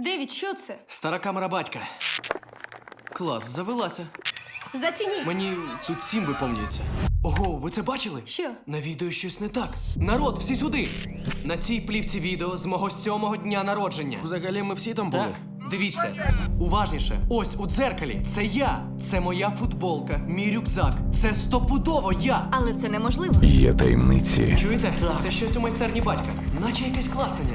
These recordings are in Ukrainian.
Девід, що це? Стара камера батька. Клас, завелася. Зацініть. Мені тут сім виповнюється. Ого, ви це бачили? Що? На відео щось не так. Народ, всі сюди! На цій плівці відео з мого сьомого дня народження. Взагалі ми всі там були. Так, дивіться, уважніше. Ось у дзеркалі. Це я. Це моя футболка, мій рюкзак. Це стопудово я. Але це неможливо. Є таємниці, Чуєте? Це щось у майстерні батька. Наче якесь клацання.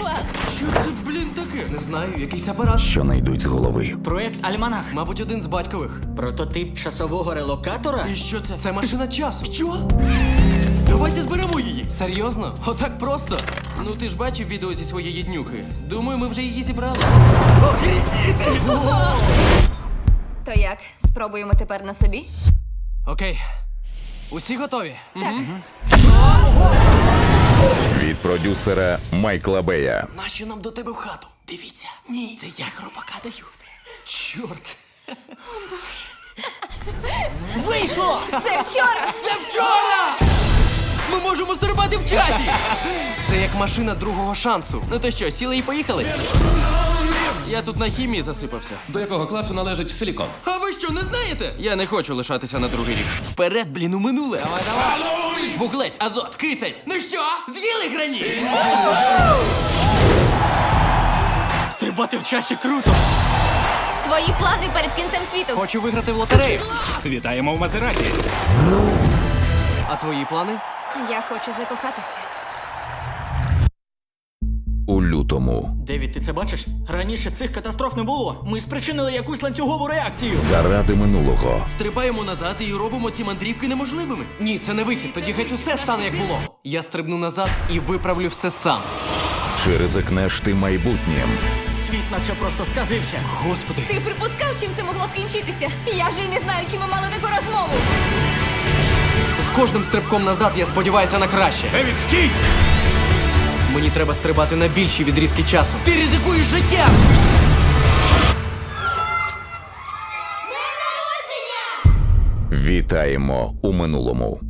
Клас. Що це, блін, таке? Не знаю, якийсь апарат. що не йдуть з голови. Проект Альманах. Мабуть, один з батькових. Прототип часового релокатора? І що це? Це машина часу. Що? Давайте зберемо її. Серйозно? Отак просто? Ну ти ж бачив відео зі своєї днюхи. Думаю, ми вже її зібрали. То як? Спробуємо тепер на собі? Окей. Усі готові? Так. Від продюсера Майкла Бея. Нащо нам до тебе в хату? Дивіться, ні, це я хропака даю. Чорт. Вийшло! Це вчора! Ми можемо в часі! Це як машина другого шансу. Ну то що, сіли і поїхали? Я тут на хімії засипався. До якого класу належить силікон? А ви що, не знаєте? Я не хочу лишатися на другий рік. Вперед, блін, у минуле. Давай, давай. Вуглець, азот, кисень. Ну що, з'їли граніт? Стрибати в часі круто. Твої плани перед кінцем світу. Хочу виграти в лотерею. Вітаємо в Мазераті. А твої плани? Я хочу закохатися. У лютому Девід, ти це бачиш? Раніше цих катастроф не було. Ми спричинили якусь ланцюгову реакцію. заради минулого Стрибаємо назад і робимо ці мандрівки неможливими. Ні, це не вихід. Тоді геть усе стане як було. Я стрибну назад і виправлю все сам. чи ризикнеш ти майбутнім? Світ наче просто сказився. Господи. Ти припускав, чим це могло скінчитися? Я вже й не знаю, чи ми мали таку розмову. З кожним стрибком назад я сподіваюся на краще. Девід, стій! Мені треба стрибати на більші відрізки часу. Ти ризикуєш життям! Вітаємо у минулому.